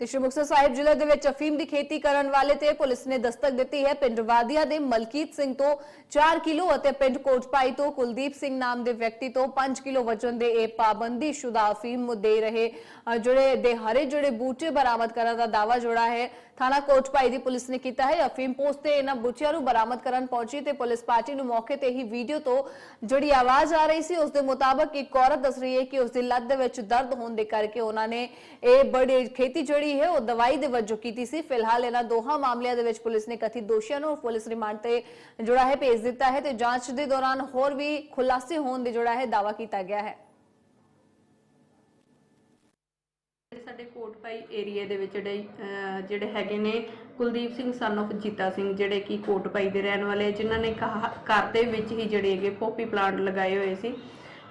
ਤੇ ਸ਼੍ਰੀ ਮੁਕਤਸਰ ਸਾਹਿਬ ਜ਼ਿਲ੍ਹੇ ਦੇ ਵਿੱਚ ਅਫੀਮ ਦੀ ਖੇਤੀ ਕਰਨ ਵਾਲੇ ਤੇ ਪੁਲਿਸ ਨੇ ਦਸਤਕ ਦਿੱਤੀ ਹੈ। ਪਿੰਡ ਵਾਦੀਆ ਦੇ ਮਲਕੀਤ ਸਿੰਘ ਤੋਂ 4 ਕਿਲੋ ਅਤੇ ਪਿੰਡ ਕੋਟਪਾਈ ਤੋਂ ਕੁਲਦੀਪ ਸਿੰਘ ਨਾਮ ਦੇ ਵਿਅਕਤੀ ਤੋਂ 5 ਕਿਲੋ ਵਜਨ ਦੇ ਇਹ ਪਾਬੰਦੀਸ਼ੁਦਾ ਅਫੀਮ ਦੇ ਰਹੇ ਜਿਹੜੇ ਦੇ ਹਰੇ ਜਿਹੜੇ ਬੂਟੇ ਬਰਾਮਦ ਕਰਨ ਦਾ ਦਾਵਾ ਜੋੜਾ ਹੈ। ਥਾਣਾ ਕੋਟਪਾਈ ਦੀ ਪੁਲਿਸ ਨੇ ਕੀਤਾ ਹੈ। ਅਫੀਮ ਪੋਸਟ ਤੇ ਇਹਨਾਂ ਬੂਟਿਆਂ ਨੂੰ ਬਰਾਮਦ ਕਰਨ ਪਹੁੰਚੀ ਤੇ ਪੁਲਿਸ ਪਾਰਟੀ ਨੂੰ ਮੌਕੇ ਤੇ ਹੀ ਵੀਡੀਓ ਤੋਂ ਜਿਹੜੀ ਆਵਾਜ਼ ਆ ਰਹੀ ਸੀ, ਉਸ ਦੇ ਮੁਤਾਬਕ ਇੱਕ ਔਰਤ ਦੱਸ ਰਹੀ ਹੈ ਕਿ ਉਸ ਦੀ ਲੱਤ ਦੇ ਵਿੱਚ ਦਰਦ ਹੋਣ ਦੇ ਕਰਕੇ ਉਹਨਾਂ ਨੇ ਇਹ ਬੜੀ ਖੇਤੀ ਜਿਹੜੀ ਹੈ। ਉਹ ਦਵਾਈ ਦੇ ਵਜੋਂ ਕੀਤੀ ਸੀ। ਫਿਲਹਾਲ ਇਹਨਾਂ ਦੋਹਾਂ ਮਾਮਲਿਆਂ ਦੇ ਵਿੱਚ ਪੁਲਿਸ ਨੇ ਕਥਿਤ ਦੋਸ਼ੀਆਂ ਨੂੰ ਪੁਲਿਸ ਰਿਮਾਂਡ ਤੇ ਜਿਹੜਾ ਹੈ, ਭੇਜ ਦਿੱਤਾ ਹੈ ਤੇ ਜਾਂਚ ਦੇ ਦੌਰਾਨ ਹੋਰ ਵੀ ਖੁਲਾਸੇ ਹੋਣ ਦੇ ਜਿਹੜਾ ਹੈ ਦਾਵਾ ਕੀਤਾ ਗਿਆ ਹੈ। ਸਾਡੇ ਕੋਟਪਾਈ ਏਰੀਆ ਦੇ ਵਿੱਚ ਜਿਹੜੇ ਜਿਹੜੇ ਹੈਗੇ ਨੇ ਕੁਲਦੀਪ ਸਿੰਘ ਸਨ of ਜੀਤਾ ਸਿੰਘ, ਜਿਹੜੇ ਕਿ ਕੋਟਪਾਈ ਦੇ ਰਹਿਣ ਵਾਲੇ ਜਿਨ੍ਹਾਂ ਨੇ ਘਰ ਦੇ ਵਿੱਚ ਹੀ ਜਿਹੜੇ ਹੈਗੇ, ਪੋਪੀ ਪਲਾਂਟ ਲਗਾਏ ਹੋਏ ਸੀ।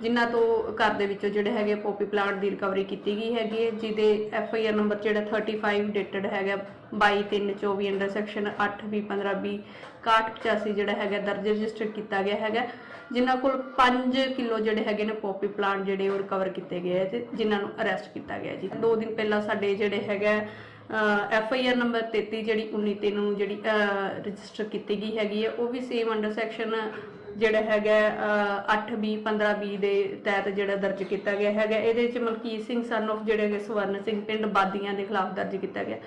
ਜਿਨ੍ਹਾਂ ਤੋਂ ਘਰ ਦੇ ਵਿੱਚੋਂ ਜਿਹੜੇ ਹੈਗੇ ਪੋਪੀ ਪਲਾਂਟ ਦੀ ਰਿਕਵਰੀ ਕੀਤੀ ਗਈ ਹੈਗੀ ਹੈ, ਜਿਹਦੇ ਐਫ ਆਈ ਆਰ ਨੰਬਰ ਜਿਹੜਾ 35 ਡੇਟਡ ਹੈਗਾ 22/3/24 ਅੰਡਰ ਸੈਕਸ਼ਨ 8B15B 6185 ਜਿਹੜਾ ਹੈਗਾ ਦਰਜ ਰਜਿਸਟਰ ਕੀਤਾ ਗਿਆ ਹੈਗਾ ਜਿਨ੍ਹਾਂ ਕੋਲ 5 ਕਿਲੋ ਜਿਹੜੇ ਹੈਗੇ ਨੇ ਪੋਪੀ ਪਲਾਂਟ ਜਿਹੜੇ ਉਹ ਰਿਕਵਰ ਕੀਤੇ ਗਏ ਹੈ ਤੇ ਜਿਨ੍ਹਾਂ ਨੂੰ ਅਰੈਸਟ ਕੀਤਾ ਗਿਆ ਜੀ। ਦੋ ਦਿਨ ਪਹਿਲਾਂ ਸਾਡੇ ਜਿਹੜੇ ਹੈਗਾ ਐਫ ਆਈ ਆਰ ਨੰਬਰ 33 ਜਿਹੜੀ 19 ਤੇ ਨੂੰ ਜਿਹੜੀ ਰਜਿਸਟਰ ਕੀਤੀ ਗਈ ਹੈਗੀ ਹੈ, ਉਹ ਵੀ ਸੇਮ ਅੰਡਰ ਸੈਕਸ਼ਨ ਜਿਹੜਾ ਹੈਗਾ 8B 15B ਦੇ ਤਹਿਤ ਜਿਹੜਾ ਦਰਜ ਕੀਤਾ ਗਿਆ ਹੈਗਾ ਇਹਦੇ ਵਿੱਚ ਮਲਕੀਤ ਸਿੰਘ ਸਨ of ਜਿਹੜੇ ਹੈਗੇ ਸਵਰਨ ਸਿੰਘ ਪਿੰਡ ਬਾਦੀਆਂ ਦੇ ਖਿਲਾਫ ਦਰਜ ਕੀਤਾ ਗਿਆ।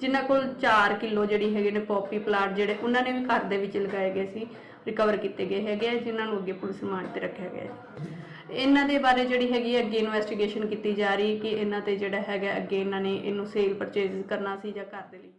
ਜਿਨ੍ਹਾਂ ਕੋਲ 4 ਕਿਲੋ ਜਿਹੜੀ ਹੈਗੇ ਨੇ ਪੋਪੀ ਪਲਾਂਟ ਜਿਹੜੇ ਉਹਨਾਂ ਨੇ ਵੀ ਘਰ ਦੇ ਵਿੱਚ ਲਗਾਏ ਗਏ ਸੀ ਰਿਕਵਰ ਕੀਤੇ ਗਏ ਹੈਗੇ ਆ, ਜਿਨ੍ਹਾਂ ਨੂੰ ਅੱਗੇ ਪੁਲਿਸ ਰਿਮਾਂਡ ਤੇ ਰੱਖਿਆ ਗਿਆ ਇਹਨਾਂ ਦੇ ਬਾਰੇ ਜਿਹੜੀ ਹੈਗੀ ਅੱਗੇ ਇਨਵੈਸਟੀਗੇਸ਼ਨ ਕੀਤੀ ਜਾ ਰਹੀ ਕਿ ਇਹਨਾਂ ਤੇ ਜਿਹੜਾ ਹੈਗਾ ਅੱਗੇ ਇਹਨਾਂ ਨੇ ਇਹਨੂੰ ਸੇਲ ਪਰਚੇਜ਼ ਕਰਨਾ ਸੀ ਜਾਂ ਘਰ ਦੇ ਲਈ।